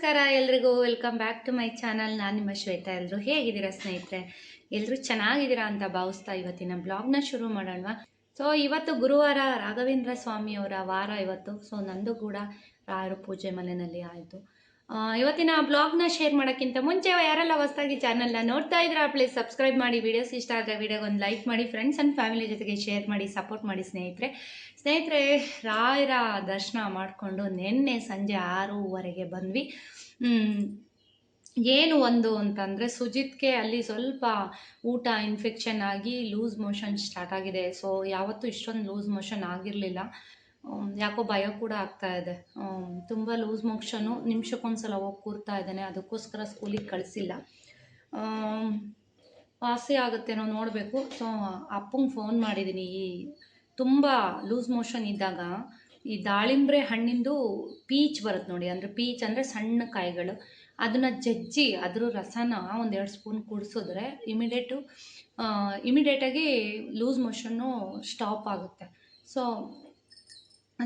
ನಮಸ್ಕಾರ, ಎಲ್ರಿಗೂ welcome back to my channel. ನಾನು ನಿಮ್ಮ ಶ್ವೇತಾ. ಎಲ್ಲರೂ ಹೇಗಿದ್ದೀರಾ ಸ್ನೇಹಿತರೆ? ಎಲ್ಲರೂ ಚೆನ್ನಾಗಿದ್ದೀರಾ ಅಂತ ಭಾವಿಸ್ತಾ ಇವತ್ತಿನ ಬ್ಲಾಗ್ನ ಶುರು ಮಾಡೋಣ. ಸೊ ಇವತ್ತು ಗುರುವಾರ ರಾಘವೇಂದ್ರ ಸ್ವಾಮಿಯವರ ವಾರ ಇವತ್ತು. ಸೊ ನಂದು ಕೂಡ ರಾಯರು ಪೂಜೆ ಮನೆಯಲ್ಲಿ ಆಯಿತು. ಇವತ್ತಿನ ಬ್ಲಾಗ್ನ ಶೇರ್ ಮಾಡೋಕ್ಕಿಂತ ಮುಂಚೆ ಯಾರೆಲ್ಲ ಹೊಸದಾಗಿ ಚಾನಲ್ನ ನೋಡ್ತಾ ಇದ್ದೀರಾ ಪ್ಲೀಸ್ ಸಬ್ಸ್ಕ್ರೈಬ್ ಮಾಡಿ. ವೀಡಿಯೋಸ್ ಇಷ್ಟ ಆದರೆ ವಿಡಿಯೋಗೆ ಒಂದು ಲೈಕ್ ಮಾಡಿ ಫ್ರೆಂಡ್ಸ್ ಆ್ಯಂಡ್ ಫ್ಯಾಮಿಲಿ ಜೊತೆಗೆ ಶೇರ್ ಮಾಡಿ ಸಪೋರ್ಟ್ ಮಾಡಿ ಸ್ನೇಹಿತರೆ. ಸ್ನೇಹಿತರೆ, ರಾಯರ ದರ್ಶನ ಮಾಡಿಕೊಂಡು ನಿನ್ನೆ ಸಂಜೆ ಆರೂವರೆಗೆ ಬಂದ್ವಿ. ಏನು ಒಂದು ಅಂತಂದರೆ ಸುಜಿತ್ಗೆ ಅಲ್ಲಿ ಸ್ವಲ್ಪ ಊಟ ಇನ್ಫೆಕ್ಷನ್ ಆಗಿ ಲೂಸ್ ಮೋಷನ್ ಸ್ಟಾರ್ಟ್ ಆಗಿದೆ. ಸೊ ಯಾವತ್ತೂ ಇಷ್ಟೊಂದು ಲೂಸ್ ಮೋಷನ್ ಆಗಿರಲಿಲ್ಲ. ಯಾಕೋ ಭಯ ಕೂಡ ಆಗ್ತಾ ಇದೆ. ತುಂಬ ಲೂಸ್ ಮೋಷನು ನಿಮಿಷಕ್ಕೊಂದ್ಸಲ ಹೋಗಿ ಕೂರ್ತಾ ಇದ್ದಾನೆ, ಅದಕ್ಕೋಸ್ಕರ ಸ್ಕೂಲಿಗೆ ಕಳಿಸಿಲ್ಲ. ವಾಸಿ ಆಗುತ್ತೇನೋ ನೋಡಬೇಕು. ಸೊ ಅಪ್ಪಂಗೆ ಫೋನ್ ಮಾಡಿದ್ದೀನಿ ಈ ತುಂಬ ಲೂಸ್ ಮೋಷನ್ ಇದ್ದಾಗ ಈ ದಾಳಿಂಬ್ರೆ ಹಣ್ಣಿಂದು ಪೀಚ್ ಬರುತ್ತೆ ನೋಡಿ, ಅಂದರೆ ಪೀಚ್ ಅಂದರೆ ಸಣ್ಣ ಕಾಯಿಗಳು. ಅದನ್ನು ಜಜ್ಜಿ ಅದ್ರ ರಸನ ಒಂದೆರಡು ಸ್ಪೂನ್ ಕುಡಿಸಿದ್ರೆ ಇಮಿಡಿಯೇಟು ಇಮಿಡಿಯೇಟಾಗಿ ಲೂಸ್ ಮೋಷನ್ನು ಸ್ಟಾಪ್ ಆಗುತ್ತೆ. ಸೊ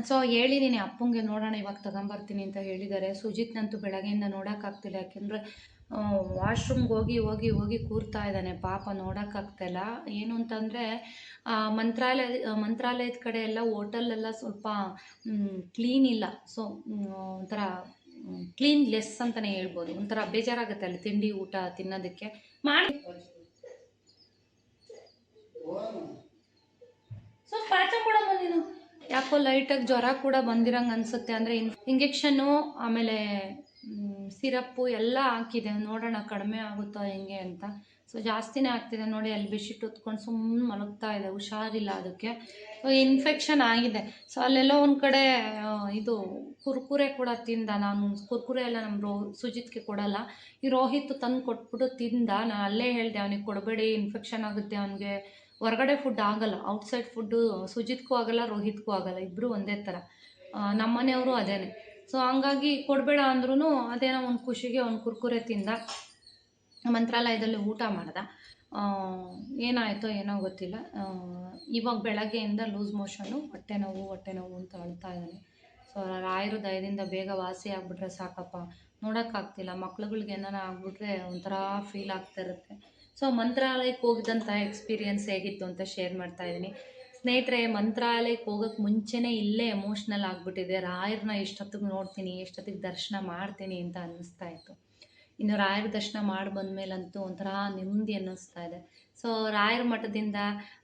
ಸೊ ಹೇಳಿದ್ದೀನಿ ಅಪ್ಪಂಗೆ ನೋಡೋಣ, ಇವಾಗ ತಗೊಂಬರ್ತೀನಿ ಅಂತ ಹೇಳಿದ್ದಾರೆ. ಸುಜಿತ್ನಂತೂ ಬೆಳಗ್ಗೆಯಿಂದ ನೋಡೋಕ್ಕಾಗ್ತಿಲ್ಲ, ಯಾಕೆಂದರೆ ವಾಶ್ರೂಮ್ಗೆ ಹೋಗಿ ಹೋಗಿ ಹೋಗಿ ಕೂರ್ತಾ ಇದ್ದಾನೆ. ಪಾಪ ನೋಡೋಕ್ಕಾಗ್ತಾಯಿಲ್ಲ ಏನು ಅಂತಂದರೆ ಮಂತ್ರಾಲಯ, ಮಂತ್ರಾಲಯದ ಕಡೆ ಎಲ್ಲ ಹೋಟೆಲೆಲ್ಲ ಸ್ವಲ್ಪ ಕ್ಲೀನ್ ಇಲ್ಲ. ಸೊ ಒಂಥರ ಕ್ಲೀನ್ ಲೆಸ್ ಅಂತಲೇ ಹೇಳ್ಬೋದು. ಒಂಥರ ಬೇಜಾರಾಗುತ್ತೆ ಅಲ್ಲಿ ತಿಂಡಿ, ಊಟ ತಿನ್ನೋದಕ್ಕೆ. ಮಾಡಿ. ಸೊ ಕೂಡ ಬಂದಿದ್ದು ಯಾಕೋ ಲೈಟಾಗಿ ಜ್ವರ ಕೂಡ ಬಂದಿರಂಗೆ ಅನಿಸುತ್ತೆ. ಅಂದರೆ ಇಂಜೆಕ್ಷನ್ನು ಆಮೇಲೆ ಸಿರಪ್ಪು ಎಲ್ಲ ಹಾಕಿದೆ. ನೋಡೋಣ ಕಡಿಮೆ ಆಗುತ್ತೋ ಹೆಂಗೆ ಅಂತ. ಸೊ ಜಾಸ್ತಿನೇ ಆಗ್ತಿದೆ ನೋಡಿ. ಅಲ್ಲಿ ಬೆಡ್ಶೀಟ್ ಹೊತ್ಕೊಂಡು ಸುಮ್ಮನೆ ಮಲಗ್ತಾ ಇದೆ. ಹುಷಾರಿಲ್ಲ ಅದಕ್ಕೆ. ಸೊ ಇನ್ಫೆಕ್ಷನ್ ಆಗಿದೆ. ಸೊ ಅಲ್ಲೆಲ್ಲೋ ಒಂದು ಕಡೆ ಇದು ಕುರ್ಕುರೆ ಕೂಡ ತಿಂದ ನಾನು. ಕುರ್ಕುರೆ ಎಲ್ಲ ನಮ್ಮ ರೋ ಸುಜಿತ್ಗೆ ಕೊಡಲ್ಲ. ಈ ರೋಹಿತ್ ತಂದು ಕೊಟ್ಬಿಟ್ಟು ತಿಂದ. ನಾನು ಅಲ್ಲೇ ಹೇಳಿದೆ, ಅವನಿಗೆ ಕೊಡಬೇಡಿ. ಇನ್ಫೆಕ್ಷನ್ ಆಗುತ್ತೆ. ಅವನಿಗೆ ಹೊರಗಡೆ ಫುಡ್ ಆಗಲ್ಲ ಔಟ್ಸೈಡ್ ಫುಡ್ಡು ಸುಜಿತ್ಗೂ ಆಗಲ್ಲ ರೋಹಿತ್ಗೂ ಆಗಲ್ಲ ಇಬ್ಬರು ಒಂದೇ ಥರ ನಮ್ಮ ಮನೆಯವರು ಅದೇನೆ. ಸೊ ಹಂಗಾಗಿ ಕೊಡಬೇಡ ಅಂದ್ರೂ ಅದೇನೋ ಒಂದು ಖುಷಿಗೆ ಒಂದು ಕುರ್ಕುರೆ ತಿಂದ ಮಂತ್ರಾಲಯದಲ್ಲಿ ಊಟ ಮಾಡ್ದ. ಏನಾಯಿತೋ ಏನೋ ಗೊತ್ತಿಲ್ಲ. ಇವಾಗ ಬೆಳಗ್ಗೆಯಿಂದ ಲೂಸ್ ಮೋಷನ್ನು ಹೊಟ್ಟೆ ನೋವು ಹೊಟ್ಟೆ ನೋವು ಅಂತ ಅಳ್ತಾ ಇದ್ದಾನೆ ಸೊ ರಾಯರು ದಯದಿಂದ ಬೇಗ ವಾಸಿ ಆಗಿಬಿಟ್ರೆ ಸಾಕಪ್ಪ. ನೋಡೋಕ್ಕಾಗ್ತಿಲ್ಲ. ಮಕ್ಳುಗಳಿಗೆ ಏನಾರ ಆಗಿಬಿಟ್ರೆ ಒಂಥರ ಫೀಲ್ ಆಗ್ತಾ ಇರುತ್ತೆ. ಸೊ ಮಂತ್ರಾಲಯಕ್ಕೆ ಹೋಗಿದ್ದಂಥ ಎಕ್ಸ್ಪೀರಿಯನ್ಸ್ ಹೇಗಿತ್ತು ಅಂತ ಶೇರ್ ಮಾಡ್ತಾ ಇದ್ದೀನಿ. ಸ್ನೇಹಿತರೆ, ಮಂತ್ರಾಲಯಕ್ಕೆ ಹೋಗೋಕ್ಕೆ ಮುಂಚೆನೇ ಇಲ್ಲೇ ಎಮೋಷ್ನಲ್ ಆಗಿಬಿಟ್ಟಿದೆ. ರಾಯರನ್ನ ಎಷ್ಟೊತ್ತಿಗೆ ನೋಡ್ತೀನಿ, ಎಷ್ಟೊತ್ತಿಗೆ ದರ್ಶನ ಮಾಡ್ತೀನಿ ಅಂತ ಅನ್ನಿಸ್ತಾ ಇತ್ತು. ಇನ್ನು ರಾಯರ ದರ್ಶನ ಮಾಡಿ ಬಂದಮೇಲಂತೂ ಒಂಥರ ನೆಮ್ಮದಿ ಅನ್ನಿಸ್ತಾ ಇದೆ. ಸೊ ರಾಯರ ಮಠದಿಂದ,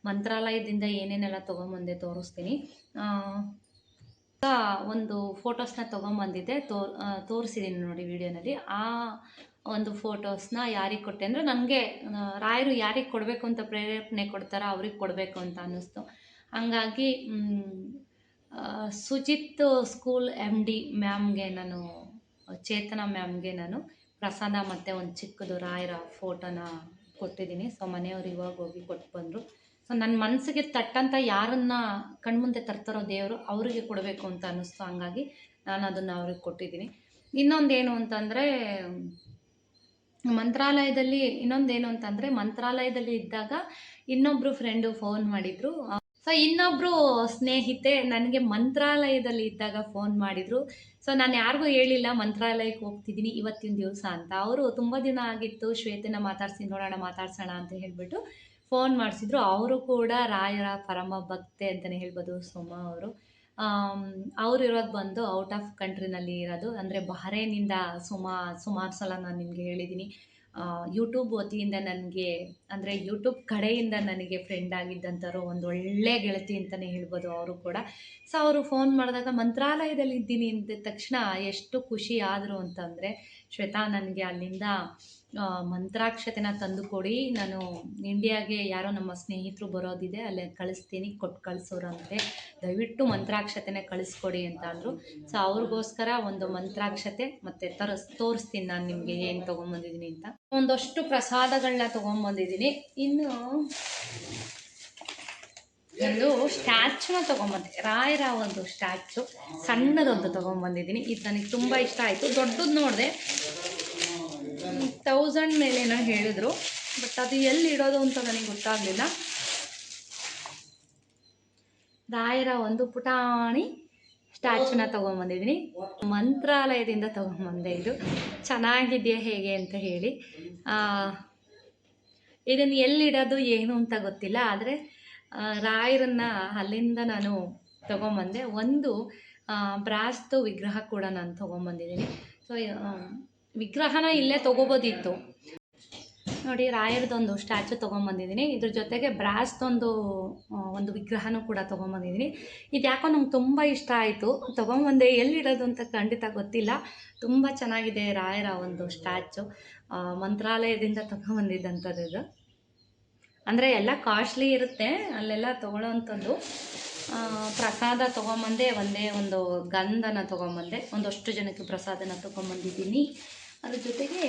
ಮಂತ್ರಾಲಯದಿಂದ ಏನೇನೆಲ್ಲ ತೊಗೊಂಬಂದೆ ತೋರಿಸ್ತೀನಿ. ಒಂದು ಫೋಟೋಸ್ನ ತೊಗೊಂಬಂದಿದ್ದೆ, ತೋರ್ ತೋರಿಸಿದ್ದೀನಿ ನೋಡಿ ವಿಡಿಯೋನಲ್ಲಿ ಆ ಒಂದು ಫೋಟೋಸ್ನ ಯಾರಿಗೆ ಕೊಟ್ಟೆ? ಅಂದರೆ ನನಗೆ ರಾಯರು ಯಾರಿಗೆ ಕೊಡಬೇಕು ಅಂತ ಪ್ರೇರೇಪಣೆ ಕೊಡ್ತಾರೋ ಅವ್ರಿಗೆ ಕೊಡಬೇಕು ಅಂತ ಅನ್ನಿಸ್ತು. ಹಂಗಾಗಿ ಸುಜಿತ್ ಸ್ಕೂಲ್ ಎಂ ಡಿ ಮ್ಯಾಮ್ಗೆ ನಾನು, ಚೇತನ ಮ್ಯಾಮ್ಗೆ ನಾನು ಪ್ರಸಾದ ಮತ್ತು ಒಂದು ಚಿಕ್ಕದು ರಾಯರ ಫೋಟೋನ ಕೊಟ್ಟಿದ್ದೀನಿ. ಸೊ, ಮನೆಯವ್ರು ಇವಾಗ ಹೋಗಿ ಕೊಟ್ಟು ಬಂದರು. ಸೊ ನನ್ನ ಮನಸ್ಸಿಗೆ ತಟ್ಟಂಥ ಯಾರನ್ನ ಕಣ್ಮುಂದೆ ತರ್ತಾರೋ ದೇವರು ಅವರಿಗೆ ಕೊಡಬೇಕು ಅಂತ ಅನ್ನಿಸ್ತು. ಹಂಗಾಗಿ ನಾನು ಅದನ್ನು ಅವ್ರಿಗೆ ಕೊಟ್ಟಿದ್ದೀನಿ. ಇನ್ನೊಂದೇನು ಅಂತಂದರೆ ಮಂತ್ರಾಲಯದಲ್ಲಿ ಇನ್ನೊಂದೇನು ಅಂತಂದರೆ ಮಂತ್ರಾಲಯದಲ್ಲಿ ಇದ್ದಾಗ ಇನ್ನೊಬ್ಬರು ಫ್ರೆಂಡು ಫೋನ್ ಮಾಡಿದರು. ಸೊ ಇನ್ನೊಬ್ಬರು ಸ್ನೇಹಿತೆ ನನಗೆ ಮಂತ್ರಾಲಯದಲ್ಲಿ ಇದ್ದಾಗ ಫೋನ್ ಮಾಡಿದರು. ಸೊ ನಾನು ಯಾರಿಗೂ ಹೇಳಿಲ್ಲ, ಮಂತ್ರಾಲಯಕ್ಕೆ ಹೋಗ್ತಿದ್ದೀನಿ ಇವತ್ತಿನ ದಿವಸ ಅಂತ. ಅವರು ತುಂಬ ದಿನ ಆಗಿತ್ತು, ಶ್ವೇತನ ಮಾತಾಡ್ಸಿ, ನೋಡೋಣ, ಮಾತಾಡ್ಸೋಣ ಅಂತ ಹೇಳಿಬಿಟ್ಟು ಫೋನ್ ಮಾಡಿಸಿದ್ರು. ಅವರು ಕೂಡ ರಾಯರ ಪರಮ ಭಕ್ತೆ ಅಂತಲೇ ಹೇಳ್ಬೋದು ಸುಮಾ ಅವರು. ಅವ್ರು ಇರೋದು ಬಂದು ಔಟ್ ಆಫ್ ಕಂಟ್ರಿನಲ್ಲಿ ಇರೋದು. ಅಂದರೆ ಬಹರೇನಿಂದ ಸುಮಾ, ಸುಮಾರು ಸಲ ನಾನು ನಿಮಗೆ ಹೇಳಿದ್ದೀನಿ ಯೂಟ್ಯೂಬ್ ವತಿಯಿಂದ ನನಗೆ, ಅಂದರೆ ಯೂಟ್ಯೂಬ್ ಕಡೆಯಿಂದ ನನಗೆ ಫ್ರೆಂಡ್ ಆಗಿದ್ದಂಥವ್ರು ಒಂದು ಒಳ್ಳೆ ಗೆಳತಿ ಅಂತಲೇ ಹೇಳ್ಬೋದು ಅವರು ಕೂಡ. ಸೊ ಅವರು ಫೋನ್ ಮಾಡಿದಾಗ ಮಂತ್ರಾಲಯದಲ್ಲಿ ಇದ್ದೀನಿ ಅಂದ ತಕ್ಷಣ ಎಷ್ಟು ಖುಷಿ ಆದರು ಅಂತಂದರೆ, ಶ್ವೇತಾ, ನನಗೆ ಅಲ್ಲಿಂದ ಮಂತ್ರಾಕ್ಷತೆನ ತಂದು ಕೊಡಿ ನಾನು ಇಂಡಿಯಾಗೆ ಯಾರೋ ನಮ್ಮ ಸ್ನೇಹಿತರು ಬರೋದಿದೆ, ಅಲ್ಲೇ ಕಳಿಸ್ತೀನಿ ಕೊಟ್ಟು ಕಳಿಸೋರಂತೆ ದಯವಿಟ್ಟು ಮಂತ್ರಾಕ್ಷತೆನೇ ಕಳಿಸ್ಕೊಡಿ ಅಂತ ಅಂದರು ಸೊ, ಅವ್ರಿಗೋಸ್ಕರ ಒಂದು ಮಂತ್ರಾಕ್ಷತೆ ಮತ್ತು ತರಸ್, ತೋರಿಸ್ತೀನಿ ನಾನು ನಿಮಗೆ ಏನು ತೊಗೊಂಬಂದಿದ್ದೀನಿ ಅಂತ. ಒಂದಷ್ಟು ಪ್ರಸಾದಗಳನ್ನ ತೊಗೊಂಬಂದಿದ್ದೀನಿ. ಇನ್ನು ಒಂದು ಸ್ಟ್ಯಾಚುನ ತೊಗೊಂಬಂದೆ. ರಾಯರ ಒಂದು ಸ್ಟ್ಯಾಚು, ಸಣ್ಣದೊಂದು ತೊಗೊಂಬಂದಿದ್ದೀನಿ. ಇದು ನನಗೆ ತುಂಬ ಇಷ್ಟ ಆಯಿತು. ದೊಡ್ಡದು ನೋಡಿದೆ. ತೌಸಂಡ್ ಮೇಲೇನೋ ಹೇಳಿದರು ಬಟ್ ಅದು ಎಲ್ಲಿ ಇಡೋದು ಅಂತ ನನಗೆ ಗೊತ್ತಾಗಲಿಲ್ಲ. ರಾಯರ ಒಂದು ಪುಟಾಣಿ ಸ್ಟ್ಯಾಚುನ ತೊಗೊಂಬಂದಿದ್ದೀನಿ. ಮಂತ್ರಾಲಯದಿಂದ ತೊಗೊಂಬಂದೆ ಇದು. ಚೆನ್ನಾಗಿದೆಯಾ ಹೇಗೆ ಅಂತ ಹೇಳಿ. ಇದನ್ನು ಎಲ್ಲಿಡೋದು ಏನು ಅಂತ ಗೊತ್ತಿಲ್ಲ, ಆದರೆ ರಾಯರನ್ನ ಅಲ್ಲಿಂದ ನಾನು ತೊಗೊಂಬಂದೆ. ಒಂದು ಬ್ರಾಸ್ತು ವಿಗ್ರಹ ಕೂಡ ನಾನು ತೊಗೊಂಬಂದಿದ್ದೀನಿ. ಸೊ ವಿಗ್ರಹನ ಇಲ್ಲೇ ತೊಗೋಬೋದಿತ್ತು. ನೋಡಿ, ರಾಯರದೊಂದು ಸ್ಟ್ಯಾಚು ತೊಗೊಂಬಂದಿದ್ದೀನಿ. ಇದ್ರ ಜೊತೆಗೆ ಬ್ರಾಸ್ದೊಂದು ಒಂದು ವಿಗ್ರಹನೂ ಕೂಡ ತೊಗೊಂಬಂದಿದ್ದೀನಿ. ಇದು ಯಾಕೋ ನಂಗೆ ತುಂಬ ಇಷ್ಟ ಆಯಿತು. ತೊಗೊಂಬಂದೆ ಎಲ್ಲಿಡೋದು ಅಂತ ಖಂಡಿತ ಗೊತ್ತಿಲ್ಲ. ತುಂಬ ಚೆನ್ನಾಗಿದೆ ರಾಯರ ಒಂದು ಸ್ಟ್ಯಾಚು ಮಂತ್ರಾಲಯದಿಂದ ತೊಗೊಂಬಂದಿದ್ದಂಥದ್ದು ಇದು. ಅಂದರೆ ಎಲ್ಲ ಕಾಸ್ಟ್ಲಿ ಇರುತ್ತೆ. ಅಲ್ಲೆಲ್ಲ ತೊಗೊಳ್ಳೋವಂಥದ್ದು ಪ್ರಸಾದ ತೊಗೊಂಬಂದೆ, ಒಂದೇ ಒಂದು ಗಂಧನ ತೊಗೊಂಬಂದೆ. ಒಂದಷ್ಟು ಜನಕ್ಕೆ ಪ್ರಸಾದನ ತೊಗೊಂಬಂದಿದ್ದೀನಿ. ಅದ್ರ ಜೊತೆಗೆ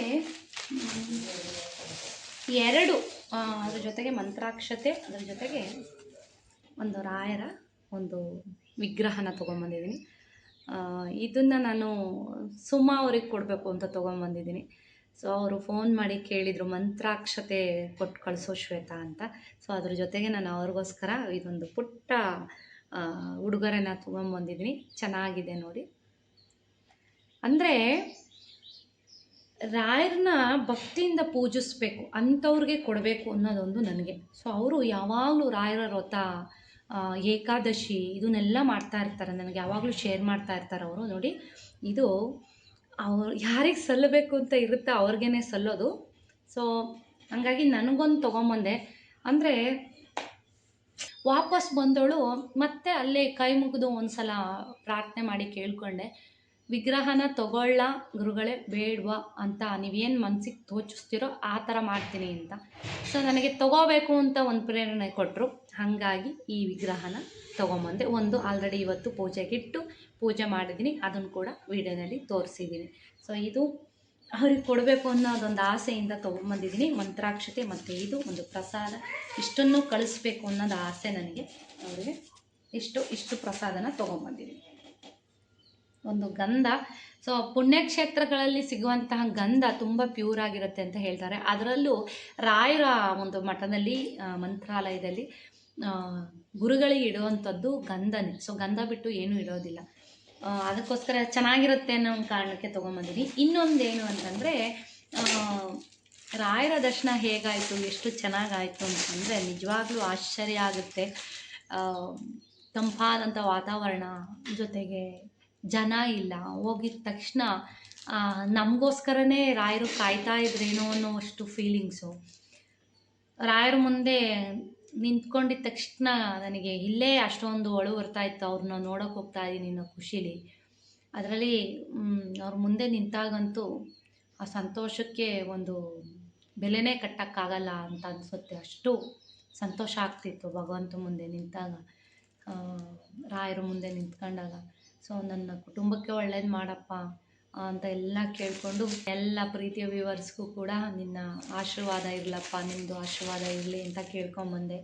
ಎರಡು ಅದ್ರ ಜೊತೆಗೆ ಮಂತ್ರಾಕ್ಷತೆ, ಅದ್ರ ಜೊತೆಗೆ ಒಂದು ರಾಯರ ಒಂದು ವಿಗ್ರಹನ ತೊಗೊಂಬಂದಿದ್ದೀನಿ. ಇದನ್ನು ನಾನು ಸುಮಾ ಅವ್ರಿಗೆ ಕೊಡಬೇಕು ಅಂತ ತೊಗೊಂಬಂದಿದ್ದೀನಿ. ಸೊ ಅವರು ಫೋನ್ ಮಾಡಿ ಕೇಳಿದರು, ಮಂತ್ರಾಕ್ಷತೆ ಕೊಟ್ಟು ಕಳಿಸೋ ಶ್ವೇತಾ ಅಂತ. ಸೊ ಅದ್ರ ಜೊತೆಗೆ ನಾನು ಅವ್ರಿಗೋಸ್ಕರ ಇದೊಂದು ಪುಟ್ಟ ಉಡುಗೊರೆನ ತೊಗೊಂಬಂದಿದ್ದೀನಿ. ಚೆನ್ನಾಗಿದೆ ನೋಡಿ. ಅಂದರೆ ರಾಯರನ್ನ ಭಕ್ತಿಯಿಂದ ಪೂಜಿಸ್ಬೇಕು, ಅಂಥವ್ರಿಗೆ ಕೊಡಬೇಕು ಅನ್ನೋದೊಂದು ನನಗೆ. ಸೊ ಅವರು ಯಾವಾಗಲೂ ರಾಯರ ವ್ರತ ಏಕಾದಶಿ ಇದನ್ನೆಲ್ಲ ಮಾಡ್ತಾ ಇರ್ತಾರೆ. ನನಗೆ ಯಾವಾಗಲೂ ಶೇರ್ ಮಾಡ್ತಾ ಇರ್ತಾರೆ ಅವರು. ನೋಡಿ, ಇದು ಅವ್ರು, ಯಾರಿಗೆ ಸಲ್ಲಬೇಕು ಅಂತ ಇರುತ್ತೆ ಅವ್ರಿಗೇ ಸಲ್ಲೋದು. ಸೊ ಹಂಗಾಗಿ ನನಗೊಂದು ತೊಗೊಂಬಂದೆ. ಅಂದರೆ, ವಾಪಸ್ ಬಂದವಳು ಮತ್ತೆ ಅಲ್ಲೇ ಕೈ ಮುಗಿದು ಒಂದು ಸಲ ಪ್ರಾರ್ಥನೆ ಮಾಡಿ ಕೇಳ್ಕೊಂಡೆ. ವಿಗ್ರಹನ ತಗೊಳ್ಳ ಗುರುಗಳೇ ಬೇಡವಾ ಅಂತ ನೀವೇನು ಮನ್ಸಿಗೆ ತೋಚಿಸ್ತೀರೋ ಆ ಥರ ಮಾಡ್ತೀನಿ ಅಂತ. ಸೊ ನನಗೆ ತಗೋಬೇಕು ಅಂತ ಒಂದು ಪ್ರೇರಣೆ ಕೊಟ್ಟರು ಹಾಗಾಗಿ ಈ ವಿಗ್ರಹನ ತೊಗೊಂಬಂದೆ ಒಂದು ಆಲ್ರೆಡಿ ಇವತ್ತು ಪೂಜೆಗಿಟ್ಟು ಪೂಜೆ ಮಾಡಿದ್ದೀನಿ ಅದನ್ನು ಕೂಡ ವಿಡಿಯೋನಲ್ಲಿ ತೋರಿಸಿದ್ದೀನಿ ಸೊ ಇದು ಅವ್ರಿಗೆ ಕೊಡಬೇಕು ಅನ್ನೋದೊಂದು ಆಸೆಯಿಂದ ತೊಗೊಂಬಂದಿದ್ದೀನಿ ಮಂತ್ರಾಕ್ಷತೆ ಮತ್ತು ಇದು ಒಂದು ಪ್ರಸಾದ. ಇಷ್ಟನ್ನು ಕಳಿಸ್ಬೇಕು ಅನ್ನೋದು ಆಸೆ ನನಗೆ. ಅವರಿಗೆ ಇಷ್ಟು ಇಷ್ಟು ಪ್ರಸಾದನ ತೊಗೊಂಬಂದಿದ್ದೀನಿ ಒಂದು ಗಂಧ. ಸೊ ಪುಣ್ಯಕ್ಷೇತ್ರಗಳಲ್ಲಿ ಸಿಗುವಂತಹ ಗಂಧ ತುಂಬ ಪ್ಯೂರ್ ಆಗಿರುತ್ತೆ ಅಂತ ಹೇಳ್ತಾರೆ. ಅದರಲ್ಲೂ ರಾಯರ ಒಂದು ಮಠದಲ್ಲಿ ಮಂತ್ರಾಲಯದಲ್ಲಿ ಗುರುಗಳಿಗೆ ಇಡುವಂಥದ್ದು ಗಂಧನೇ. ಸೊ ಗಂಧ ಬಿಟ್ಟು ಏನೂ ಇಡೋದಿಲ್ಲ. ಅದಕ್ಕೋಸ್ಕರ ಚೆನ್ನಾಗಿರುತ್ತೆ ಅನ್ನೋ ಒಂದು ಕಾರಣಕ್ಕೆ ತೊಗೊಂಬಂದಿದ್ದೀನಿ ಇನ್ನೊಂದೇನು ಅಂತಂದರೆ ರಾಯರ ದರ್ಶನ ಹೇಗಾಯಿತು, ಎಷ್ಟು ಚೆನ್ನಾಗಾಯಿತು ಅಂತಂದರೆ, ನಿಜವಾಗ್ಲೂ ಆಶ್ಚರ್ಯ ಆಗುತ್ತೆ. ತಂಪಾದಂಥ ವಾತಾವರಣ ಜೊತೆಗೆ ಜನ ಇಲ್ಲ. ಹೋಗಿದ ತಕ್ಷಣ ನಮಗೋಸ್ಕರನೇ ರಾಯರು ಕಾಯ್ತಾ ಇದ್ರೇನೋ ಅನ್ನೋ ಅಷ್ಟು ಫೀಲಿಂಗ್ಸು ರಾಯರ ಮುಂದೆ ನಿಂತ್ಕೊಂಡಿದ್ದ ತಕ್ಷಣ ನನಗೆ ಇಲ್ಲೇ ಅಷ್ಟೊಂದು ಒಳು ಬರ್ತಾ ಇತ್ತು. ಅವ್ರನ್ನ ನೋಡೋಕೆ ಹೋಗ್ತಾ ಇದ್ದೀನಿ ಅನ್ನೋ ಖುಷಿಲಿ. ಅದರಲ್ಲಿ ಅವ್ರ ಮುಂದೆ ನಿಂತಾಗಂತೂ ಆ ಸಂತೋಷಕ್ಕೆ ಒಂದು ಬೆಲೆನೇ ಕಟ್ಟೋಕ್ಕಾಗಲ್ಲ ಅಂತ ಅನಿಸುತ್ತೆ. ಅಷ್ಟು ಸಂತೋಷ ಆಗ್ತಿತ್ತು ಭಗವಂತ ಮುಂದೆ ನಿಂತಾಗ ರಾಯರ ಮುಂದೆ ನಿಂತ್ಕೊಂಡಾಗ. ಸೊ ನನ್ನ ಕುಟುಂಬಕ್ಕೆ ಒಳ್ಳೇದು ಮಾಡಪ್ಪ ಅಂತ ಎಲ್ಲ ಕೇಳಿಕೊಂಡು ಎಲ್ಲ ಪ್ರೀತಿಯ ವ್ಯೂವರ್ಸ್ಗೂ ಕೂಡ ನಿನ್ನ ಆಶೀರ್ವಾದ ಇರಲಪ್ಪ ನಿಮ್ಮದು ಆಶೀರ್ವಾದ ಇರಲಿ ಅಂತ ಕೇಳ್ಕೊಂಬಂದೆ.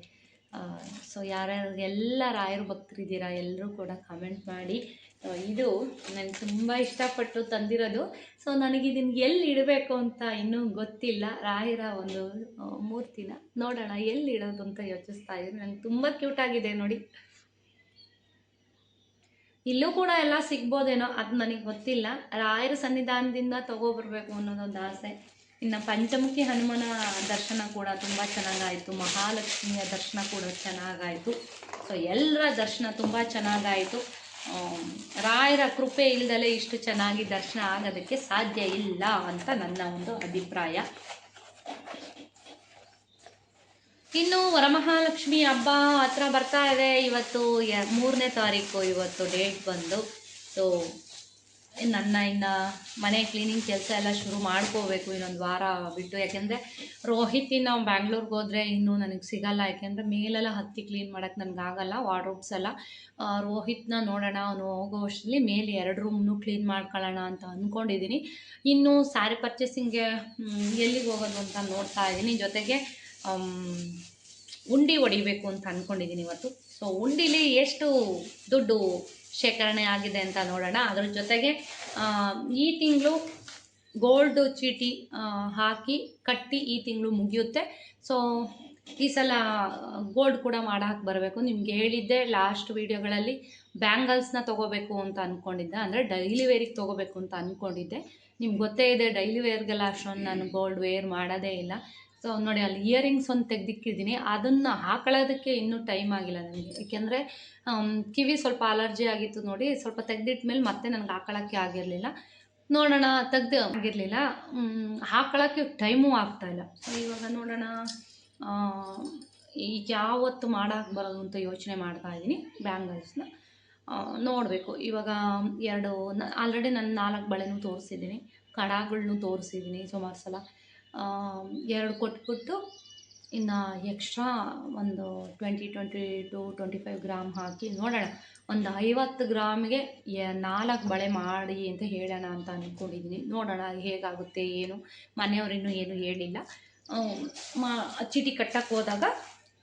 ಸೊ ಯಾರ್ಯಾರು ಎಲ್ಲ ರಾಯರು ಭಕ್ತರಿದ್ದೀರಾ ಎಲ್ಲರೂ ಕೂಡ ಕಮೆಂಟ್ ಮಾಡಿ. ಇದು ನನಗೆ ತುಂಬ ಇಷ್ಟಪಟ್ಟು ತಂದಿರೋದು. ಸೊ ನನಗೆ ಇದನ್ನು ಎಲ್ಲಿ ಇಡಬೇಕು ಅಂತ ಇನ್ನೂ ಗೊತ್ತಿಲ್ಲ. ರಾಯರ ಒಂದು ಮೂರ್ತಿನ ನೋಡೋಣ, ಎಲ್ಲಿ ಇಡೋದು ಅಂತ ಯೋಚಿಸ್ತಾ ಇದ್ದೀನಿ. ನನಗೆ ತುಂಬ ಕ್ಯೂಟಾಗಿದೆ ನೋಡಿ. ಇಲ್ಲೂ ಕೂಡ ಎಲ್ಲ ಸಿಗ್ಬೋದೇನೋ, ಅದು ನನಗೆ ಗೊತ್ತಿಲ್ಲ. ರಾಯರ ಸನ್ನಿಧಾನದಿಂದ ತಗೋಬರ್ಬೇಕು ಅನ್ನೋದೊಂದು ಆಸೆ. ಇನ್ನು ಪಂಚಮುಖಿ ಹನುಮನ ದರ್ಶನ ಕೂಡ ತುಂಬ ಚೆನ್ನಾಗಾಯಿತು. ಮಹಾಲಕ್ಷ್ಮಿಯ ದರ್ಶನ ಕೂಡ ಚೆನ್ನಾಗಾಯಿತು. ಸೊ ಎಲ್ಲರ ದರ್ಶನ ತುಂಬ ಚೆನ್ನಾಗಾಯಿತು. ರಾಯರ ಕೃಪೆ ಇಲ್ದಲೇ ಇಷ್ಟು ಚೆನ್ನಾಗಿ ದರ್ಶನ ಆಗೋದಕ್ಕೆ ಸಾಧ್ಯ ಇಲ್ಲ ಅಂತ ನನ್ನ ಒಂದು ಅಭಿಪ್ರಾಯ. ಇನ್ನು ವರಮಹಾಲಕ್ಷ್ಮಿ ಹಬ್ಬ ಹತ್ರ ಬರ್ತಾ ಇದೆ. ಇವತ್ತು ಮೂರನೇ ತಾರೀಕು ಇವತ್ತು ಡೇಟ್ ಬಂದು. ಸೊ ನನ್ನ ಇನ್ನು ಮನೆ ಕ್ಲೀನಿಂಗ್ ಕೆಲಸ ಎಲ್ಲ ಶುರು ಮಾಡ್ಕೋಬೇಕು ಇನ್ನೊಂದು ವಾರ ಬಿಟ್ಟು. ಯಾಕೆಂದರೆ ರೋಹಿತ್ ನಾವು ಬ್ಯಾಂಗ್ಳೂರ್ಗೆ ಹೋದರೆ ಇನ್ನೂ ನನಗೆ ಸಿಗಲ್ಲ. ಯಾಕೆಂದರೆ ಮೇಲೆಲ್ಲ ಹತ್ತಿ ಕ್ಲೀನ್ ಮಾಡೋಕ್ಕೆ ನನಗೆ ಆಗಲ್ಲ ವಾರ್ಡ್ರೋಬ್ಸ್ ಎಲ್ಲ. ರೋಹಿತ್ನ ನೋಡೋಣ. ಅವನು ಹೋಗೋ ಅಷ್ಟರಲ್ಲಿ ಮೇಲೆ ಎರಡು ರೂಮ್ನು ಕ್ಲೀನ್ ಮಾಡ್ಕೊಳ್ಳೋಣ ಅಂತ ಅಂದ್ಕೊಂಡಿದ್ದೀನಿ ಇನ್ನು ಸ್ಯಾರಿ ಪರ್ಚೇಸಿಂಗ್ಗೆ ಎಲ್ಲಿಗೆ ಹೋಗೋದು ಅಂತ ನೋಡ್ತಾ ಇದ್ದೀನಿ ಜೊತೆಗೆ ಉಂಡಿ ಹೊಡಿಬೇಕು ಅಂತ ಅಂದ್ಕೊಂಡಿದ್ದೀನಿ ಇವತ್ತು. ಸೊ ಉಂಡಿಲಿ ಎಷ್ಟು ದುಡ್ಡು ಶೇಖರಣೆ ಆಗಿದೆ ಅಂತ ನೋಡೋಣ. ಅದ್ರ ಜೊತೆಗೆ ಈ ತಿಂಗಳು ಗೋಲ್ಡ್ ಚೀಟಿ ಹಾಕಿ ಕಟ್ಟಿ ಈ ತಿಂಗಳು ಮುಗಿಯುತ್ತೆ. ಸೊ ಈ ಸಲ ಗೋಲ್ಡ್ ಕೂಡ ಮಾಡೋಕ್ಕೆ ಬರಬೇಕು. ನಿಮ್ಗೆ ಹೇಳಿದ್ದೆ ಲಾಸ್ಟ್ ವೀಡಿಯೋಗಳಲ್ಲಿ ಬ್ಯಾಂಗಲ್ಸ್ನ ತೊಗೋಬೇಕು ಅಂತ ಅಂದ್ಕೊಂಡಿದ್ದೆ ಅಂದರೆ ಡೈಲಿ ವೇರಿಗೆ ತೊಗೋಬೇಕು ಅಂತ ಅಂದ್ಕೊಂಡಿದ್ದೆ ನಿಮ್ಗೆ ಗೊತ್ತೇ ಇದೆ, ಡೈಲಿ ವೇರ್ಗೆಲ್ಲ ಅಷ್ಟೊಂದು ನಾನು ಗೋಲ್ಡ್ ವೇರ್ ಮಾಡೋದೇ ಇಲ್ಲ. ಸೊ ನೋಡಿ, ಅಲ್ಲಿ ಇಯರಿಂಗ್ಸ್ ಒಂದು ತೆಗೆದಿಕ್ಕಿದ್ದೀನಿ. ಅದನ್ನು ಹಾಕೊಳ್ಳೋದಕ್ಕೆ ಇನ್ನೂ ಟೈಮ್ ಆಗಿಲ್ಲ ನನಗೆ. ಏಕೆಂದರೆ ಕಿವಿ ಸ್ವಲ್ಪ ಅಲರ್ಜಿ ಆಗಿತ್ತು ನೋಡಿ, ಸ್ವಲ್ಪ ತೆಗ್ದಿಟ್ಮೇಲೆ ಮತ್ತೆ ನನಗೆ ಹಾಕೊಳ್ಳೋಕ್ಕೆ ಆಗಿರಲಿಲ್ಲ. ನೋಡೋಣ, ತೆಗ್ದು ಆಗಿರಲಿಲ್ಲ. ಹಾಕೊಳ್ಳೋಕ್ಕೆ ಟೈಮೂ ಆಗ್ತಾಯಿಲ್ಲ ಸೊ ಇವಾಗ ನೋಡೋಣ ಈಗ ಯಾವತ್ತು ಮಾಡೋಕ್ಕೆ ಬರೋದು ಅಂತ ಯೋಚನೆ ಮಾಡ್ತಾ ಇದ್ದೀನಿ ಬ್ಯಾಂಗಲ್ಸ್ನ ನೋಡಬೇಕು. ಇವಾಗ ಎರಡು ಆಲ್ರೆಡಿ ನಾನು ನಾಲ್ಕು ಬಳೆನೂ ತೋರಿಸಿದ್ದೀನಿ. ಕಡಾಗಳನ್ನೂ ತೋರಿಸಿದ್ದೀನಿ ಸುಮಾರು ಸಲ. ಎರಡು ಕೊಟ್ಬಿಟ್ಟು ಇನ್ನು ಎಕ್ಸ್ಟ್ರಾ ಒಂದು twenty twenty two twenty five gram ಹಾಕಿ ನೋಡೋಣ. ಒಂದು ಐವತ್ತು ಗ್ರಾಮ್ಗೆ ನಾಲ್ಕು ಬಳೆ ಮಾಡಿ ಅಂತ ಹೇಳೋಣ ಅಂತ ಅಂದ್ಕೊಂಡಿದ್ದೀನಿ ನೋಡೋಣ ಹೇಗಾಗುತ್ತೆ ಏನು ಮನೆಯವರಿನ್ನೂ ಏನು ಹೇಳಿಲ್ಲ. ಆ, ಮಾ ಚೀಟಿ ಕಟ್ಟಕ್ಕೆ ಹೋದಾಗ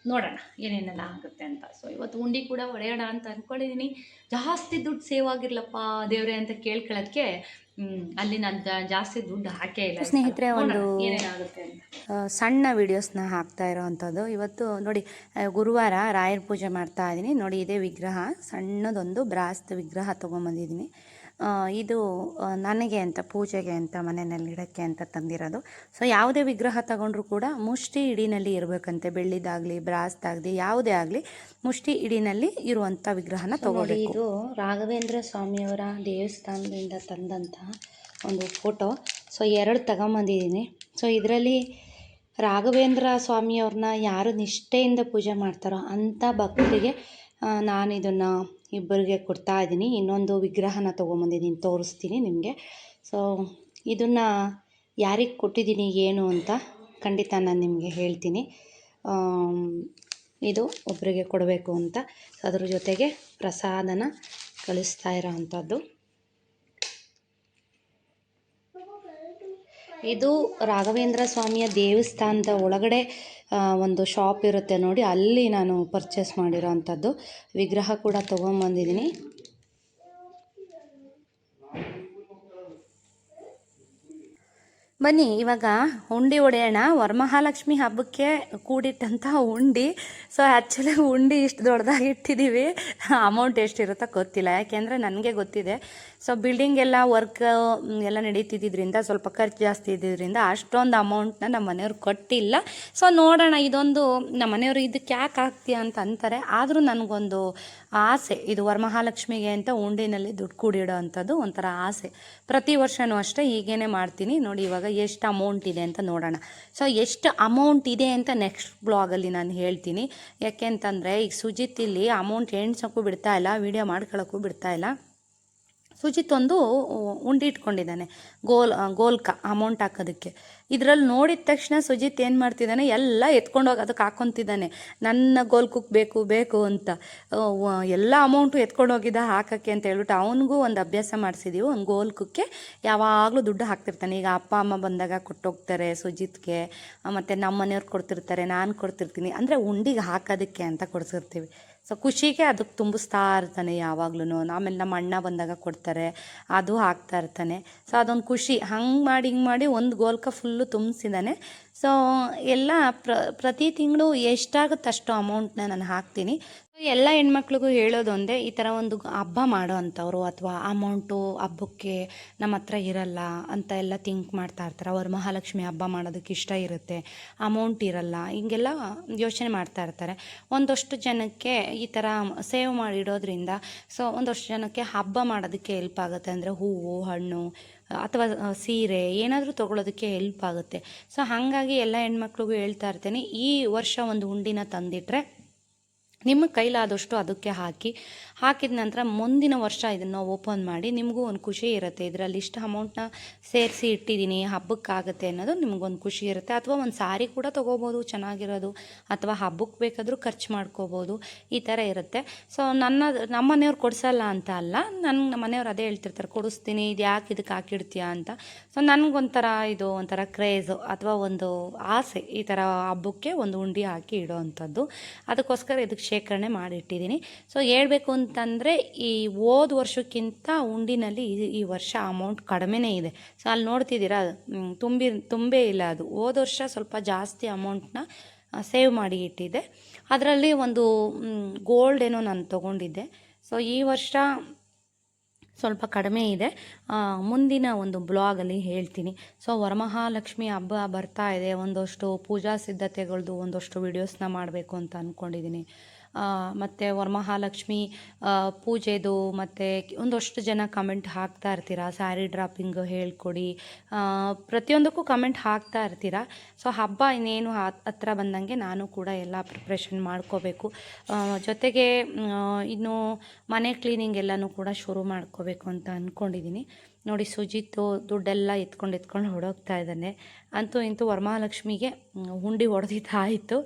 ನೋಡೋಣ ಏನೇನೆಲ್ಲ ಆಗುತ್ತೆ ಅಂತ. ಸೊ ಇವತ್ತು ಉಂಡಿ ಕೂಡ ಹೊಡೆಯೋಣ ಅಂತ ಅಂದ್ಕೊಂಡಿದ್ದೀನಿ ಜಾಸ್ತಿ ದುಡ್ಡು ಸೇವ್ ಆಗಿರ್ಲಪ್ಪ ದೇವ್ರೆ ಅಂತ ಕೇಳ್ಕೊಳ್ಳೋಕ್ಕೆ ಅಲ್ಲಿ ನಾನು ಜಾಸ್ತಿ ದುಡ್ಡು ಹಾಕೇ ಇಲ್ಲ ಸ್ನೇಹಿತರೆ, ಒಂದು- ಏನೇನಾಗುತ್ತೆ ಅಂತ. ಸಣ್ಣ ವೀಡಿಯೋಸ್ನ ಹಾಕ್ತಾ ಇರೋವಂಥದ್ದು. ಇವತ್ತು ನೋಡಿ ಗುರುವಾರ ರಾಯರ ಪೂಜೆ ಮಾಡ್ತಾ ಇದ್ದೀನಿ ನೋಡಿ ಇದೇ ವಿಗ್ರಹ ಸಣ್ಣದೊಂದು ಬ್ರಾಸ್ತ್ ವಿಗ್ರಹ ತೊಗೊಂಬಂದಿದ್ದೀನಿ. ಇದು ನನಗೆ ಅಂತ ಪೂಜೆಗೆ ಅಂತ ಮನೆಯಲ್ಲಿ ಇಡೋಕ್ಕೆ ಅಂತ ತಂದಿರೋದು. ಸೊ ಯಾವುದೇ ವಿಗ್ರಹ ತಗೊಂಡ್ರೂ ಕೂಡ ಮುಷ್ಟಿ ಇಡಿನಲ್ಲಿ ಇರಬೇಕಂತೆ. ಬೆಳ್ಳಿದಾಗಲಿ ಬ್ರಾಸ್ದಾಗಲಿ ಯಾವುದೇ ಆಗಲಿ ಮುಷ್ಟಿ ಇಡಿನಲ್ಲಿ ಇರುವಂಥ ವಿಗ್ರಹನ ತಗೊಳ್ಳಿ ಇದು ರಾಘವೇಂದ್ರ ಸ್ವಾಮಿಯವರ ದೇವಸ್ಥಾನದಿಂದ ತಂದಂತಹ ಒಂದು ಫೋಟೋ. ಸೊ ಎರಡು ತಗೊಂಬಂದಿದ್ದೀನಿ. ಸೊ ಇದರಲ್ಲಿ ರಾಘವೇಂದ್ರ ಸ್ವಾಮಿಯವ್ರನ್ನ ಯಾರು ನಿಷ್ಠೆಯಿಂದ ಪೂಜೆ ಮಾಡ್ತಾರೋ ಅಂಥ ಭಕ್ತರಿಗೆ ನಾನು ಇದನ್ನು ಇಬ್ಬರಿಗೆ ಕೊಡ್ತಾ ಇದ್ದೀನಿ. ಇನ್ನೊಂದು ವಿಗ್ರಹನ ತೊಗೊಂಬಂದಿದ್ದೀನಿ, ತೋರಿಸ್ತೀನಿ ನಿಮಗೆ. ಸೊ ಇದನ್ನು ಯಾರಿಗೆ ಕೊಟ್ಟಿದ್ದೀನಿ, ಏನು ಅಂತ ಖಂಡಿತ ನಾನು ನಿಮಗೆ ಹೇಳ್ತೀನಿ. ಇದು ಒಬ್ಬರಿಗೆ ಕೊಡಬೇಕು ಅಂತ. ಅದ್ರ ಜೊತೆಗೆ ಪ್ರಸಾದನ ಕಳಿಸ್ತಾ ಇರೋ ಅಂಥದ್ದು. ಇದು ರಾಘವೇಂದ್ರ ಸ್ವಾಮಿಯ ದೇವಸ್ಥಾನದ ಒಳಗಡೆ ಒಂದು ಶಾಪ್ ಇರುತ್ತೆ ನೋಡಿ, ಅಲ್ಲಿ ನಾನು ಪರ್ಚೇಸ್ ಮಾಡಿರೋ ಅಂಥದ್ದು ವಿಗ್ರಹ ಕೂಡ ತೊಗೊಂಬಂದಿದ್ದೀನಿ. ಬನ್ನಿ, ಇವಾಗ ಉಂಡಿ ಹೊಡೆಯೋಣ ವರಮಹಾಲಕ್ಷ್ಮಿ ಹಬ್ಬಕ್ಕೆ ಕೂಡಿಟ್ಟಂಥ ಉಂಡಿ. ಸೊ ಆ್ಯಕ್ಚುಲಿ ಉಂಡಿ ಇಷ್ಟು ದೊಡ್ಡದಾಗಿ ಇಟ್ಟಿದ್ದೀವಿ ಅಮೌಂಟ್ ಎಷ್ಟಿರುತ್ತೋ ಗೊತ್ತಿಲ್ಲ. ಯಾಕೆಂದರೆ ನನಗೆ ಗೊತ್ತಿದೆ. ಸೊ ಬಿಲ್ಡಿಂಗ್ ಎಲ್ಲ ವರ್ಕ್ ಎಲ್ಲ ನಡೀತಿದ್ದಿದ್ರಿಂದ, ಸ್ವಲ್ಪ ಖರ್ಚು ಜಾಸ್ತಿ ಇದ್ದಿದ್ದರಿಂದ ಅಷ್ಟೊಂದು ಅಮೌಂಟ್ನ ನಮ್ಮ ಮನೆಯವ್ರು ಕೊಟ್ಟಿಲ್ಲ. ಸೊ ನೋಡೋಣ, ಇದೊಂದು ನಮ್ಮ ಮನೆಯವರು ಇದಕ್ಕೆ ಯಾಕೆ ಆಗ್ತೀಯ ಅಂತ ಅಂತಾರೆ. ಆದರೂ ನನಗೊಂದು ಆಸೆ, ಇದು ವರಮಹಾಲಕ್ಷ್ಮಿಗೆ ಅಂತ ಉಂಡಿನಲ್ಲಿ ದುಡ್ಡು ಕೂಡಿಡೋ ಅಂಥದ್ದು ಒಂಥರ ಆಸೆ. ಪ್ರತಿ ವರ್ಷವೂ ಅಷ್ಟೇ ಹೀಗೇನೆ ಮಾಡ್ತೀನಿ. ನೋಡಿ, ಇವಾಗ ಎಷ್ಟು ಅಮೌಂಟ್ ಇದೆ ಅಂತ ನೋಡೋಣ. ಸೊ ಎಷ್ಟು ಅಮೌಂಟ್ ಇದೆ ಅಂತ ನೆಕ್ಸ್ಟ್ ಬ್ಲಾಗಲ್ಲಿ ನಾನು ಹೇಳ್ತೀನಿ. ಯಾಕೆಂತಂದರೆ ಈಗ ಸುಜಿತ್ ಇಲ್ಲಿ ಅಮೌಂಟ್ ಎಣ್ಸೋಕ್ಕೂ ಬಿಡ್ತಾ ಇಲ್ಲ ವೀಡಿಯೋ ಮಾಡ್ಕೊಳ್ಳೋಕ್ಕೂ ಬಿಡ್ತಾ ಇಲ್ಲ. ಸುಜಿತ್ ಒಂದು ಉಂಡಿ ಇಟ್ಕೊಂಡಿದ್ದಾನೆ ಗೋಲ್ ಗೋಲ್ಕ ಅಮೌಂಟ್ ಹಾಕೋದಕ್ಕೆ. ಇದರಲ್ಲಿ ನೋಡಿದ ತಕ್ಷಣ ಸುಜಿತ್ ಏನು ಮಾಡ್ತಿದ್ದಾನೆ, ಎಲ್ಲ ಎತ್ಕೊಂಡೋಗಿ ಅದಕ್ಕೆ ಹಾಕೊತಿದ್ದಾನೆ. ನನ್ನ ಗೋಲ್ ಕುಕ್ ಬೇಕು ಬೇಕು ಅಂತ. ಎಲ್ಲ ಅಮೌಂಟು ಎತ್ಕೊಂಡೋಗಿದ್ದ ಹಾಕೋಕ್ಕೆ ಅಂತ ಹೇಳ್ಬಿಟ್ಟು ಅವನಿಗೂ ಒಂದು ಅಭ್ಯಾಸ ಮಾಡಿಸಿದ್ದೀವಿ ಒಂದು ಗೋಲ್ ಕುಕ್ಕೆ ಯಾವಾಗಲೂ ದುಡ್ಡು ಹಾಕ್ತಿರ್ತಾನೆ. ಈಗ ಅಪ್ಪ, ಅಮ್ಮ ಬಂದಾಗ ಕೊಟ್ಟೋಗ್ತಾರೆ ಸುಜಿತ್ಗೆ. ಮತ್ತು ನಮ್ಮ ಮನೆಯವ್ರು ಕೊಡ್ತಿರ್ತಾರೆ, ನಾನು ಕೊಡ್ತಿರ್ತೀನಿ. ಅಂದರೆ ಉಂಡಿಗೆ ಹಾಕೋದಕ್ಕೆ ಅಂತ ಕೊಡ್ಸಿರ್ತೀವಿ. ಸೊ ಖುಷಿಗೆ ಅದಕ್ಕೆ ತುಂಬಿಸ್ತಾ ಇರ್ತಾನೆ ಯಾವಾಗ್ಲೂ ಆಮೇಲೆ ನಮ್ಮ ಅಣ್ಣ ಬಂದಾಗ ಕೊಡ್ತಾರೆ, ಅದು ಹಾಕ್ತಾ ಇರ್ತಾನೆ. ಸೊ ಅದೊಂದು ಖುಷಿ. ಹಂಗೆ ಮಾಡಿ, ಹಿಂಗೆ ಮಾಡಿ ಒಂದು ಗೋಲ್ಕ ಫುಲ್ಲು ತುಂಬಿಸಿದ್ದಾನೆ. ಸೊ ಎಲ್ಲ ಪ್ರ, ಪ್ರತಿ ತಿಂಗಳು ಎಷ್ಟಾಗುತ್ತೆ ಅಷ್ಟು ಅಮೌಂಟ್ನ ನಾನು ಹಾಕ್ತೀನಿ. ಎಲ್ಲ ಹೆಣ್ಮಕ್ಳಿಗೂ ಹೇಳೋದೊಂದೇ, ಈ ಥರ ಒಂದು ಹಬ್ಬ ಮಾಡೋ ಅಂಥವ್ರು ಅಥವಾ ಅಮೌಂಟು ಹಬ್ಬಕ್ಕೆ ನಮ್ಮ ಹತ್ರ ಇರಲ್ಲ ಅಂತ ಎಲ್ಲ ಥಿಂಕ್ ಮಾಡ್ತಾ ಇರ್ತಾರೆ. ಅವ್ರ ಮಹಾಲಕ್ಷ್ಮಿ ಹಬ್ಬ ಮಾಡೋದಕ್ಕೆ ಇಷ್ಟ ಇರುತ್ತೆ, ಅಮೌಂಟ್ ಇರಲ್ಲ, ಹಿಂಗೆಲ್ಲ ಯೋಚನೆ ಮಾಡ್ತಾ ಇರ್ತಾರೆ. ಒಂದಷ್ಟು ಜನಕ್ಕೆ ಈ ಥರ ಸೇವ್ ಮಾಡಿಡೋದ್ರಿಂದ, ಸೊ, ಒಂದಷ್ಟು ಜನಕ್ಕೆ ಹಬ್ಬ ಮಾಡೋದಕ್ಕೆ ಹೆಲ್ಪ್ ಆಗುತ್ತೆ. ಅಂದರೆ ಹೂವು, ಹಣ್ಣು ಅಥವಾ ಸೀರೆ ಏನಾದರೂ ತೊಗೊಳೋದಕ್ಕೆ ಹೆಲ್ಪ್ ಆಗುತ್ತೆ. ಸೊ ಹಾಗಾಗಿ ಎಲ್ಲ ಹೆಣ್ಮಕ್ಳಿಗೂ ಹೇಳ್ತಾ ಇರ್ತೇನೆ, ಈ ವರ್ಷ ಒಂದು ಉಂಡಿನ ತಂದಿಟ್ರೆ ನಿಮ್ಮ ಕೈಲಾದಷ್ಟು ಅದಕ್ಕೆ ಹಾಕಿ, ಹಾಕಿದ ನಂತರ ಮುಂದಿನ ವರ್ಷ ಇದನ್ನು ಓಪನ್ ಮಾಡಿ ನಿಮಗೂ ಒಂದು ಖುಷಿ ಇರುತ್ತೆ. ಇದರಲ್ಲಿ ಇಷ್ಟು ಅಮೌಂಟ್ನ ಸೇರಿಸಿ ಇಟ್ಟಿದ್ದೀನಿ ಹಬ್ಬಕ್ಕಾಗುತ್ತೆ ಅನ್ನೋದು ನಿಮಗೊಂದು ಖುಷಿ ಇರುತ್ತೆ. ಅಥವಾ ಒಂದು ಸಾರಿ ಕೂಡ ತೊಗೋಬೋದು, ಚೆನ್ನಾಗಿರೋದು. ಅಥವಾ ಹಬ್ಬಕ್ಕೆ ಬೇಕಾದರೂ ಖರ್ಚು ಮಾಡ್ಕೋಬೋದು, ಈ ಥರ ಇರುತ್ತೆ. ಸೊ ನನ್ನ, ನಮ್ಮ ಮನೆಯವ್ರು ಕೊಡಿಸಲ್ಲ ಅಂತ ಅಲ್ಲ ನನ್ನ ಮನೆಯವ್ರು ಅದೇ ಹೇಳ್ತಿರ್ತಾರೆ, ಕೊಡಿಸ್ತೀನಿ, ಇದು ಯಾಕೆ ಇದಕ್ಕೆ ಹಾಕಿಡ್ತೀಯಾ? ಅಂತ. ಸೊ ನನಗೊಂಥರ ಇದು, ಒಂಥರ ಕ್ರೇಜು ಅಥವಾ ಒಂದು ಆಸೆ ಈ ಥರ ಹಬ್ಬಕ್ಕೆ ಒಂದು ಉಂಡಿ ಹಾಕಿ ಇಡೋ ಅಂಥದ್ದು. ಅದಕ್ಕೋಸ್ಕರ ಇದಕ್ಕೆ ಶೇಖರಣೆ ಮಾಡಿಟ್ಟಿದ್ದೀನಿ. ಸೊ ಹೇಳಬೇಕು ಅಂತಂದರೆ ಈ ಹೋದ ವರ್ಷಕ್ಕಿಂತ ಉಂಡಿನಲ್ಲಿ ಈ- ವರ್ಷ ಅಮೌಂಟ್ ಕಡಿಮೆನೇ ಇದೆ. ಸೊ ಅಲ್ಲಿ ನೋಡ್ತಿದ್ದೀರಾ ತುಂಬಿ, ತುಂಬೇ ಇಲ್ಲ ಅದು. ಹೋದ ವರ್ಷ ಸ್ವಲ್ಪ ಜಾಸ್ತಿ ಅಮೌಂಟ್ನ ಸೇವ್ ಮಾಡಿ ಇಟ್ಟಿದ್ದೆ. ಅದರಲ್ಲಿ ಒಂದು ಗೋಲ್ಡ್ ಏನೋ ನಾನು ತೊಗೊಂಡಿದ್ದೆ. ಸೊ ಈ ವರ್ಷ ಸ್ವಲ್ಪ ಕಡಿಮೆ ಇದೆ. ಮುಂದಿನ ಒಂದು ಬ್ಲಾಗಲ್ಲಿ ಹೇಳ್ತೀನಿ. ಸೊ ವರಮಹಾಲಕ್ಷ್ಮಿ ಹಬ್ಬ ಬರ್ತಾ ಇದೆ. ಒಂದಷ್ಟು ಪೂಜಾ ಸಿದ್ಧತೆಗಳದ್ದು ಒಂದಷ್ಟು ವಿಡಿಯೋಸ್ನ ಮಾಡಬೇಕು ಅಂತ ಅಂದ್ಕೊಂಡಿದ್ದೀನಿ ಮತ್ತು ವರಮಹಾಲಕ್ಷ್ಮಿ ಪೂಜೆದು ಮತ್ತು ಒಂದಷ್ಟು ಜನ ಕಮೆಂಟ್ ಹಾಕ್ತಾ ಇರ್ತೀರಾ? ಸ್ಯಾರಿ ಡ್ರಾಪಿಂಗ್ ಹೇಳ್ಕೊಡಿ. ಪ್ರತಿಯೊಂದಕ್ಕೂ ಕಮೆಂಟ್ ಹಾಕ್ತಾ ಇರ್ತೀರಾ? ಸೊ ಹಬ್ಬ ಇನ್ನೇನು ಹತ್- ಹತ್ರ ಬಂದಂಗೆ ನಾನು ಕೂಡ ಎಲ್ಲ ಪ್ರಿಪ್ರೇಷನ್ ಮಾಡ್ಕೋಬೇಕು. ಜೊತೆಗೆ ಇನ್ನು ಮನೆ ಕ್ಲೀನಿಂಗ್ ಎಲ್ಲನೂ ಕೂಡ ಶುರು ಮಾಡ್ಕೋಬೇಕು ಅಂತ ಅಂದ್ಕೊಂಡಿದ್ದೀನಿ ನೋಡಿ ಸುಜಿತ್ತು ದುಡ್ಡೆಲ್ಲ ಎತ್ಕೊಂಡು ಎತ್ಕೊಂಡು ಹೊಡೋಗ್ತಾ ಇದ್ದಾನೆ. ಅಂತೂ ಇಂತೂ ವರಮಹಾಲಕ್ಷ್ಮಿಗೆ ಹುಂಡಿ ಹೊಡೆದಿದ್ದಾಯಿತು.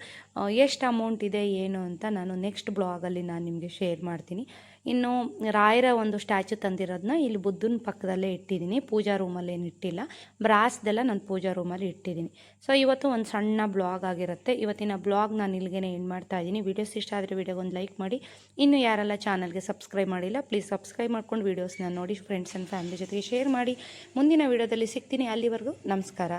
ಎಷ್ಟು ಅಮೌಂಟ್ ಇದೆ, ಏನು ಅಂತ ನಾನು ನೆಕ್ಸ್ಟ್ ಬ್ಲಾಗಲ್ಲಿ ನಾನು ನಿಮಗೆ ಶೇರ್ ಮಾಡ್ತೀನಿ. ಇನ್ನು ರಾಯರ ಒಂದು ಸ್ಟ್ಯಾಚು ತಂದಿರೋದನ್ನ ಇಲ್ಲಿ ಬುದ್ಧನ ಪಕ್ಕದಲ್ಲೇ ಇಟ್ಟಿದ್ದೀನಿ. ಪೂಜಾ ರೂಮಲ್ಲಿ ಏನು ಇಟ್ಟಿಲ್ಲ. ಬ್ರಾಸ್ದೆಲ್ಲ ನಾನು ಪೂಜಾ ರೂಮಲ್ಲಿ ಇಟ್ಟಿದ್ದೀನಿ. ಸೊ ಇವತ್ತು ಒಂದು ಸಣ್ಣ ಬ್ಲಾಗ್ ಆಗಿರುತ್ತೆ. ಇವತ್ತಿನ ಬ್ಲಾಗ್ ನಾನು ಇಲ್ಲಿಗೆ ಏನು ಮಾಡ್ತಾ ಇದ್ದೀನಿ. ವೀಡಿಯೋಸ್ ಇಷ್ಟ ಆದರೆ ವೀಡಿಯೋಗೆ ಒಂದು ಲೈಕ್ ಮಾಡಿ. ಇನ್ನು ಯಾರೆಲ್ಲ ಚಾನಲ್ಗೆ ಸಬ್ಸ್ಕ್ರೈಬ್ ಮಾಡಿಲ್ಲ ಪ್ಲೀಸ್ ಸಬ್ಸ್ಕ್ರೈಬ್ ಮಾಡ್ಕೊಂಡು ವೀಡಿಯೋಸ್ನ ನೋಡಿ ಫ್ರೆಂಡ್ಸ್ ಆ್ಯಂಡ್ ಫ್ಯಾಮಿಲಿ ಜೊತೆಗೆ ಶೇರ್ ಮಾಡಿ. ಮುಂದಿನ ವೀಡಿಯೋದಲ್ಲಿ ಸಿಗ್ತೀನಿ. ಅಲ್ಲಿವರೆಗೂ ನಮಸ್ಕಾರ.